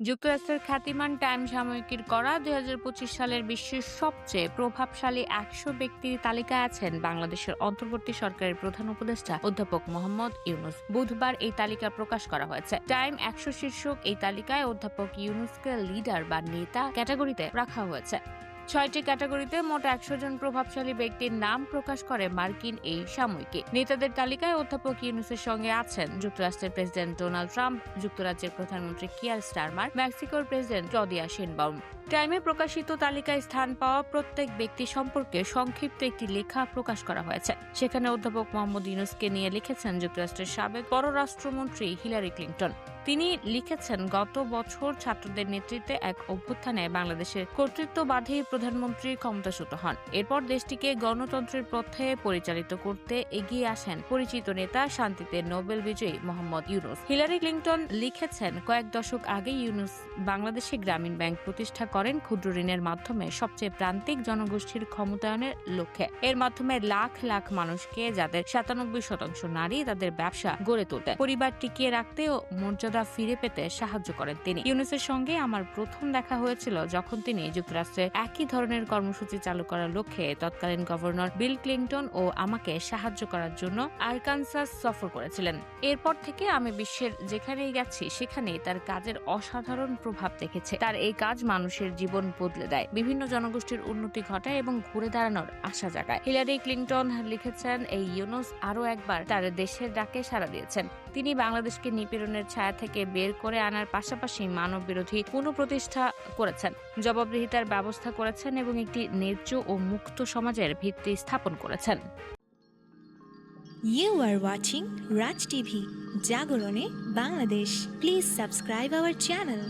যুক্তরাষ্ট্রের খ্যাতিমান টাইম সাময়িকীর করা দু হাজার পঁচিশ সালের বিশ্বের সবচেয়ে প্রভাবশালী একশো ব্যক্তির তালিকায় আছেন বাংলাদেশের অন্তর্বর্তী সরকারের প্রধান উপদেষ্টা অধ্যাপক মোহাম্মদ ইউনুস। বুধবার এই তালিকা প্রকাশ করা হয়েছে। টাইম একশো শীর্ষক এই তালিকায় অধ্যাপক ইউনুসকে লিডার বা নেতা ক্যাটাগরিতে রাখা হয়েছে। ছয়টি ক্যাটাগরিতে মোট একশো জন প্রভাবশালী ব্যক্তির নাম প্রকাশ করে মার্কিন এই সাময়িকী। নেতাদের তালিকায় অধ্যাপক ইউনুসের সঙ্গে আছেন যুক্তরাষ্ট্রের প্রেসিডেন্ট ডোনাল্ড ট্রাম্প, যুক্তরাজ্যের প্রধানমন্ত্রী কিয়ার স্টারমার, মেক্সিকোর প্রেসিডেন্ট ক্লদিয়া শেনবাউম টাইমে প্রকাশিত তালিকায় স্থান পাওয়া প্রত্যেক ব্যক্তি সম্পর্কে সংক্ষিপ্ত একটি লেখা প্রকাশ করা হয়েছে। সেখানে অধ্যাপক মোহাম্মদ ইউনুসকে নিয়ে লিখেছেন যুক্তরাষ্ট্রের সাবেক পররাষ্ট্রমন্ত্রী হিলারি ক্লিন্টন। তিনি লিখেছেন, গত বছর ছাত্রদের নেতৃত্বে এক অভ্যুত্থানে বাংলাদেশের কর্তৃত্ববাধী প্রধানমন্ত্রী ক্ষমতাচ্যুত হন। এরপর দেশটিকে গণতন্ত্রের পথে পরিচালিত করতে এগিয়ে আসেন পরিচিত নেতা, শান্তিতে নোবেল বিজয়ী মোহাম্মদ ইউনুস। হিলারি ক্লিন্টন লিখেছেন, কয়েক দশক আগে ইউনুস বাংলাদেশে গ্রামীণ ব্যাংক প্রতিষ্ঠা করেন, ক্ষুদ্র ঋণের মাধ্যমে সবচেয়ে প্রান্তিক জনগোষ্ঠীর ক্ষমতায়নের লক্ষ্যে। এর মাধ্যমে লাখ লাখ মানুষকে, যাদের সাতানব্বই শতাংশ নারী, তাদের ব্যবসা গড়ে তুলতে, পরিবার টিকিয়ে রাখতে ও মর্যাদা ফিরে পেতে সাহায্য করেন তিনি। ইউনুসের সঙ্গে আমার প্রথম দেখা হয়েছিল যখন তিনি যুক্তরাষ্ট্রে একই ধরনের কর্মসূচি চালু করার লক্ষ্যে তৎকালীন গভর্নর বিল ক্লিন্টন ও আমাকে সাহায্য করার জন্য আরকানসাস সফর করেছিলেন। এরপর থেকে আমি বিশ্বের যেখানেই গেছি সেখানেই তার কাজের অসাধারণ প্রভাব দেখেছে। তার এই কাজ মানুষের জীবন বদলে দেয়, বিভিন্ন জনগোষ্ঠীর উন্নতি ঘটায় এবং ঘুরে দাঁড়ানোর আশা জাগায়। হিলারি ক্লিন্টন লিখেছেন, এই ইউনুস আরও একবার তার দেশের ডাকে সাড়া দিয়েছেন। তিনি বাংলাদেশকে নিপীড়নের ছায়া থেকে বের করে আনার পাশাপাশি মানব বিরোধী পুনঃপ্রতিষ্ঠা করেছেন। জবাবদিহিতার ব্যবস্থা করেছেন বাঁচান এবং একটি ন্যায্য ও মুক্ত সমাজের ভিত্তি স্থাপন করেছেন। You are watching Raj TV জাগরণে Bangladesh please subscribe our channel